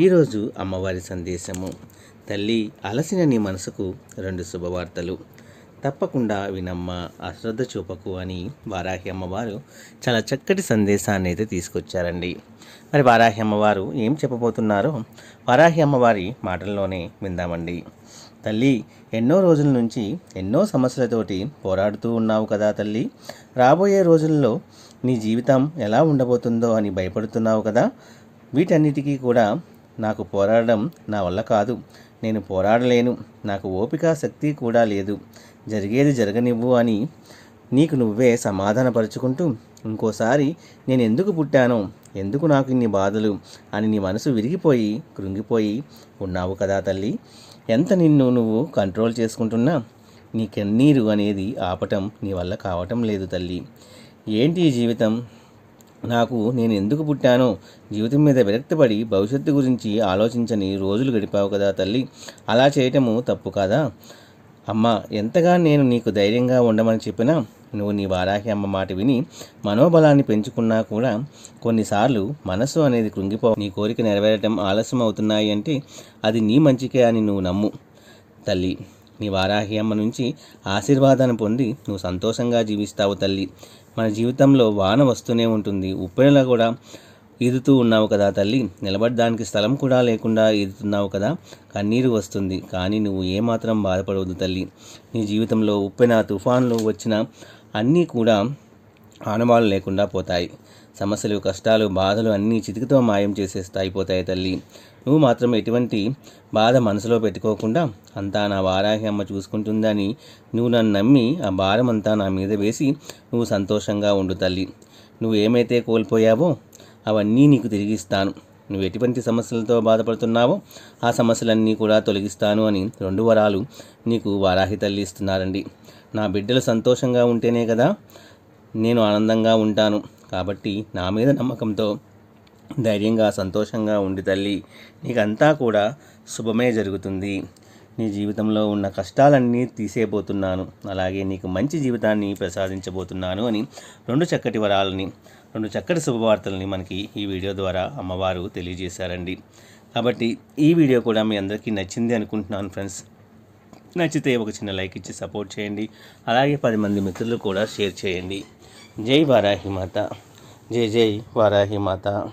ఈరోజు అమ్మవారి సందేశము. తల్లి అలసిన నీ మనసుకు రెండు శుభవార్తలు. తప్పకుండా వినమ్మ అశ్రద్ధ చూపకు అని వారాహి అమ్మవారు చాలా చక్కటి సందేశాన్ని అయితే తీసుకొచ్చారండి. మరి వారాహి అమ్మవారు ఏం చెప్పబోతున్నారో వారాహి అమ్మవారి మాటల్లోనే విందామండి. తల్లి ఎన్నో రోజుల నుంచి ఎన్నో సమస్యలతోటి పోరాడుతూ ఉన్నావు కదా తల్లి. రాబోయే రోజుల్లో నీ జీవితం ఎలా ఉండబోతుందో అని భయపడుతున్నావు కదా. వీటన్నిటికీ కూడా నాకు పోరాడడం నా వల్ల కాదు. నేను పోరాడలేను. నాకు ఓపిక శక్తి కూడా లేదు. జరిగేది జరగనివ్వు అని నీకు నువ్వే సమాధానపరుచుకుంటూ ఇంకోసారి నేను ఎందుకు పుట్టానో ఎందుకు నాకు ఇన్ని బాధలు అని నీ మనసు విరిగిపోయి కృంగిపోయి ఉన్నావు కదా తల్లి. ఎంత నిన్ను నువ్వు కంట్రోల్ చేసుకుంటున్నా నీ కన్నీరు అనేది ఆపటం నీ వల్ల కావటం లేదు తల్లి. ఏంటి ఈ జీవితం? నాకు నేను ఎందుకు పుట్టానో జీవితం మీద విరక్తిపడి భవిష్యత్తు గురించి ఆలోచించని రోజులు గడిపావు కదా తల్లి. అలా చేయటము తప్పు కాదా? అమ్మ ఎంతగా నేను నీకు ధైర్యంగా ఉండమని చెప్పినా నువ్వు నీ వారాహి అమ్మ మాట విని మనోబలాన్ని పెంచుకున్నా కూడా కొన్నిసార్లు మనసు అనేది కృంగిపో నీ కోరిక నెరవేరటం ఆలస్యం అవుతున్నాయి అంటే అది నీ మంచికే అని నువ్వు నమ్ము తల్లి. నీ వారాహి అమ్మ నుంచి ఆశీర్వాదాన్ని పొంది నువ్వు సంతోషంగా జీవిస్తావు తల్లి. మన జీవితంలో వాన వస్తూనే ఉంటుంది. ఉప్పెనలా కూడా ఈదుతూ ఉన్నావు కదా తల్లి. నిలబడడానికి స్థలం కూడా లేకుండా ఈదుతున్నావు కదా. కన్నీరు వస్తుంది. కానీ నువ్వు ఏమాత్రం బాధపడవద్దు తల్లి. నీ జీవితంలో ఉప్పెన తుఫాన్లు వచ్చిన అన్నీ కూడా ఆనవాళ్ళు లేకుండా పోతాయి. సమస్యలు కష్టాలు బాధలు అన్నీ చితికితో మాయం చేసేస్తాయి పోతాయి తల్లి. నువ్వు మాత్రం ఎటువంటి బాధ మనసులో పెట్టుకోకుండా అంతా నా వారాహి అమ్మ చూసుకుంటుందని నువ్వు నన్ను నమ్మి ఆ భారం అంతా నా మీద వేసి నువ్వు సంతోషంగా ఉండు తల్లి. నువ్వు ఏమైతే కోల్పోయావో అవన్నీ నీకు తిరిగిస్తాను. నువ్వు ఎటువంటి సమస్యలతో బాధపడుతున్నావో ఆ సమస్యలన్నీ కూడా తొలగిస్తాను అని రెండు వరాలు నీకు వారాహి తల్లి ఇస్తున్నారండి. నా బిడ్డలు సంతోషంగా ఉంటేనే కదా నేను ఆనందంగా ఉంటాను. కాబట్టి నా మీద నమ్మకంతో ధైర్యంగా సంతోషంగా ఉండి తల్లి నీకంతా కూడా శుభమే జరుగుతుంది. నీ జీవితంలో ఉన్న కష్టాలన్నీ తీసేయబోతున్నాను. అలాగే నీకు మంచి జీవితాన్ని ప్రసాదించబోతున్నాను అని రెండు చక్కటి వరాలని రెండు చక్కటి శుభవార్తలని మనకి ఈ వీడియో ద్వారా అమ్మవారు తెలియజేశారండి. కాబట్టి ఈ వీడియో కూడా మీ అందరికీ నచ్చింది అనుకుంటున్నాను ఫ్రెండ్స్. నచ్చితే ఒక చిన్న లైక్ ఇచ్చి సపోర్ట్ చేయండి. అలాగే పది మంది మిత్రులు కూడా షేర్ చేయండి. जय वाराही माता। जय जय वाराही माता।